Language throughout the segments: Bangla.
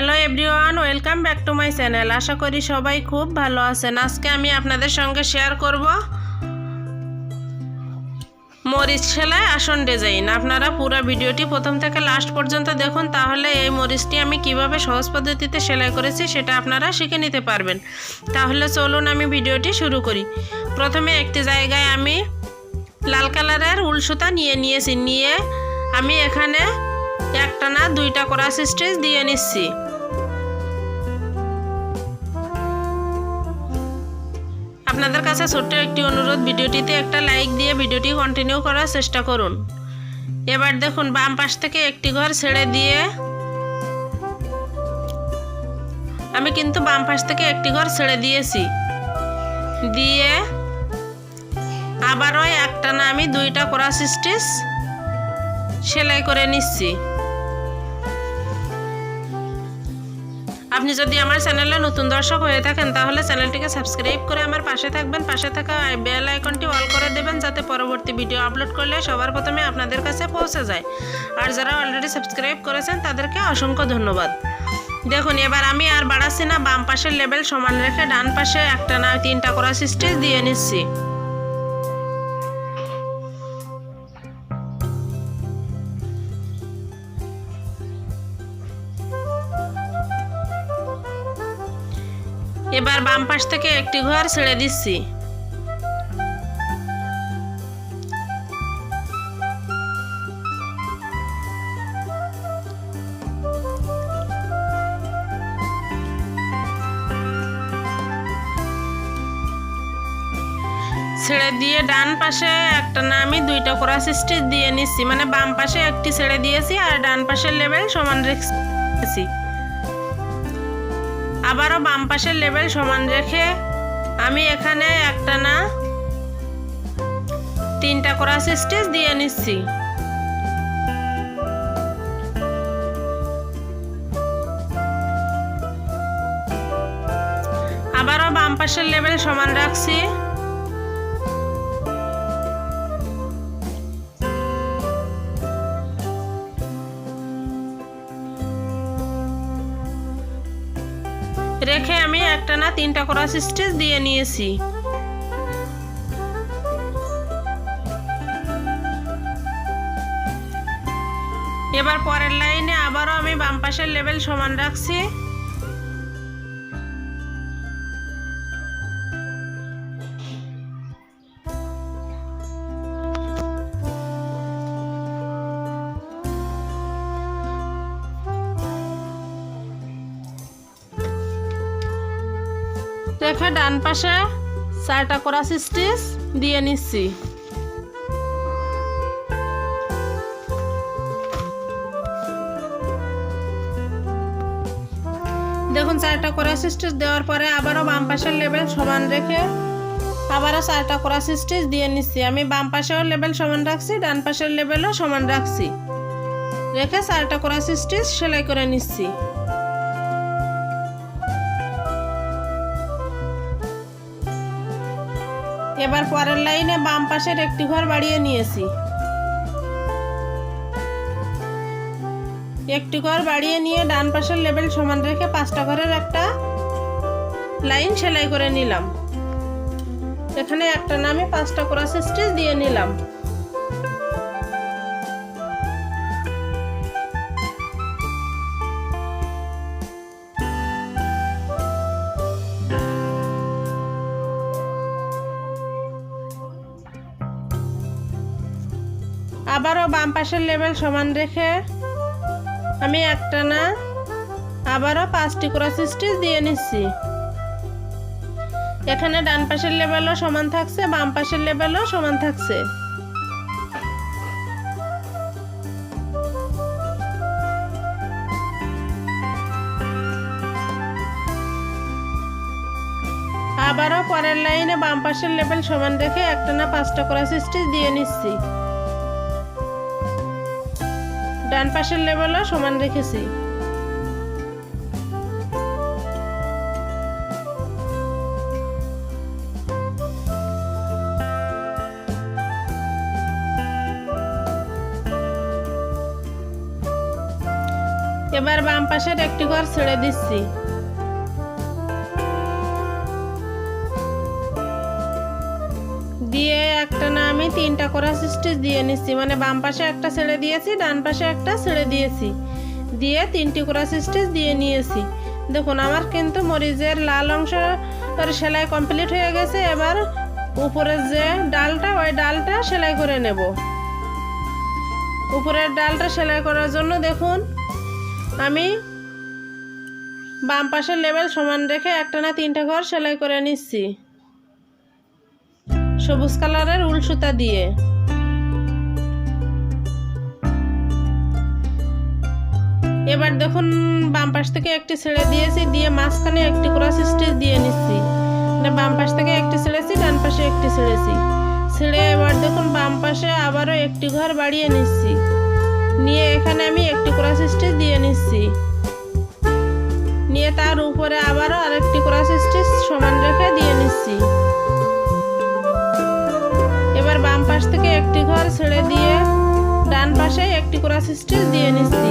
Hello everyone, welcome back to my channel. আশা করি সবাই খুব ভালো আছেন। আজকে আমি আপনাদের সঙ্গে শেয়ার করব মরিচ সেলাই আসন ডিজাইন। আপনারা পুরো ভিডিওটি প্রথম থেকে লাস্ট পর্যন্ত দেখুন, তাহলে এই মরিচটি আমি কীভাবে সহজ পদ্ধতিতে সেলাই করেছি সেটা আপনারা শিখে নিতে পারবেন। তাহলে চলুন আমি ভিডিওটি শুরু করি। প্রথমে একটি জায়গায় আমি লাল কালারের উল সুতা নিয়ে নিয়েছি। নিয়ে আমি এখানে একটা না দুইটা করা স্টিচ দিয়ে নিচ্ছি। আপনাদের কাছে ছোট্ট একটি অনুরোধ, ভিডিওটিতে একটা লাইক দিয়ে ভিডিওটি কন্টিনিউ করার চেষ্টা করুন। এবার দেখুন, বাম পাশ থেকে একটি ঘর ছেড়ে দিয়ে আমি কিন্তু বাম পাশ থেকে একটি ঘর ছেড়ে দিয়েছি। দিয়ে আবারও একটা না আমি দুইটা করা স্টিচ সেলাই করে নিচ্ছি। আপনি যদি আমার চ্যানেলে নতুন দর্শক হয়ে থাকেন, তাহলে চ্যানেলটিকে সাবস্ক্রাইব করে আমার পাশে থাকবেন। পাশে থাকা বেল আইকনটি অল করে দেবেন, যাতে পরবর্তী ভিডিও আপলোড করলে সবার প্রথমে আপনাদের কাছে পৌঁছে যায়। আর যারা অলরেডি সাবস্ক্রাইব করেছেন, তাদেরকে অসংখ্য ধন্যবাদ। দেখুন, এবার আমি আর বাড়াচ্ছি না, বাম পাশের লেভেল সমান রেখে ডান পাশে একটা না তিনটা করা স্টিচ দিয়ে নিচ্ছি। এবার বাম পাশ থেকে একটি ঘর ছেড়ে দিচ্ছি। ছেড়ে দিয়ে ডান পাশে একটা না, আমি দুইটা ক্রস স্টিচ দিয়ে নিচ্ছি। মানে বাম পাশে একটি ছেড়ে দিয়েছি আর ডান পাশের লেভেল সমান রেখেছি। আবারও বাম পাশের লেভেল সমান রেখে আমি এখানে একটা না তিনটা ক্রস স্টিচ দিয়ে নিচ্ছি। আবারও বাম পাশের লেভেল সমান রাখছি। রেখে আমি একটা না তিনটা ক্রস স্টিচ দিয়ে নিয়েছি। এবার পরের লাইনে আবারও আমি বাম পাশের লেভেল সমান রাখছি। রেখে ডান পাশে চারটা করা স্টিচ দিয়ে নিচ্ছি। দেখুন, চারটা ক্রস স্টিচ দেওয়ার পরে আবারও বাম পাশের লেভেল সমান রেখে আবারও চারটা ক্রস স্টিচ দিয়ে নিচ্ছি। আমি বাম পাশেও লেভেল সমান রাখছি, ডান পাশের লেভেলও সমান রাখছি। রেখে চারটা ক্রস স্টিচ সেলাই করে নিচ্ছি। এবার পরের লাইনে বাম পাশের একটি ঘর বাড়িয়ে নিয়েছি। একটি ঘর বাড়িয়ে নিয়ে ডান পাশের লেভেল সমান রেখে পাঁচটা ঘরের একটা লাইন সেলাই করে নিলাম। এখানে একটা নামে পাঁচটা ক্রস স্টিচ দিয়ে নিলাম। আবারও বাম পাশের লেভেল সমান রেখে আমি একটা না, আবারও পাঁচটি ক্রস স্টিচ দিয়ে নিচ্ছি। এখানে ডান পাশের লেভেলও সমান থাকছে, বাম পাশের লেভেলও সমান থাকছে। আবারও পরের লাইনে বাম পাশের লেভেল সমান রেখে একটা না পাঁচটা ক্রস স্টিচ দিয়ে নিচ্ছি। ডান পাশের লেভেলও সমান রেখেছি। এবার বাম পাশের একটি ঘর ছেড়ে দিচ্ছি। দিয়ে একটা আমি তিনটা করা স্টিচ দিয়ে নিচ্ছি মানে বাম পাশে একটা ছেড়ে দিয়েছি, ডান পাশে একটা ছেড়ে দিয়েছি। দিয়ে তিনটি করা স্টিচ দিয়ে নিয়েছি। দেখুন, আমার কিন্তু মরিচের লাল অংশ সেলাই কমপ্লিট হয়ে গেছে। এবার উপরের যে ডালটা, ওই ডালটা সেলাই করে নেব। উপরের ডালটা সেলাই করার জন্য দেখুন, আমি বাম পাশের লেভেল সমান রেখে একটা না তিনটা ঘর সেলাই করে নিচ্ছি। সবুজ কালারের উল সুতা দিয়ে। এবার দেখুন, বাম পাশ থেকে একটি ছেড়ে দিয়েছি, দিয়ে মাঝখানে একটি ক্রস স্টিচ দিয়ে নিচ্ছি। মানে বাম পাশ থেকে একটি ছেড়েছি, ডান পাশে একটি ছেড়েছি। ছেড়ে এবার দেখুন, বাম পাশে আবারও একটি ঘর বাড়িয়ে নিচ্ছি। নিয়ে এখানে আমি একটি ক্রস স্টিচ দিয়ে নিচ্ছি। নিয়ে তার উপরে আবারও আরেকটি ক্রস স্টিচ সমান পাশে একটি করা স্টিচ দিয়ে নিচ্ছি।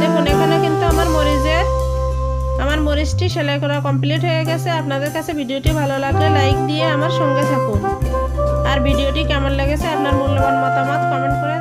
দেখুন, এখানে কিন্তু আমার মরিচের আমার মরিচটি সেলাই করা কমপ্লিট হয়ে গেছে। আপনাদের কাছে ভিডিওটি ভালো লাগলে লাইক দিয়ে আমার সঙ্গে থাকুন। আর ভিডিওটি কেমন লেগেছে, আপনার মূল্যবান মতামত কমেন্ট করে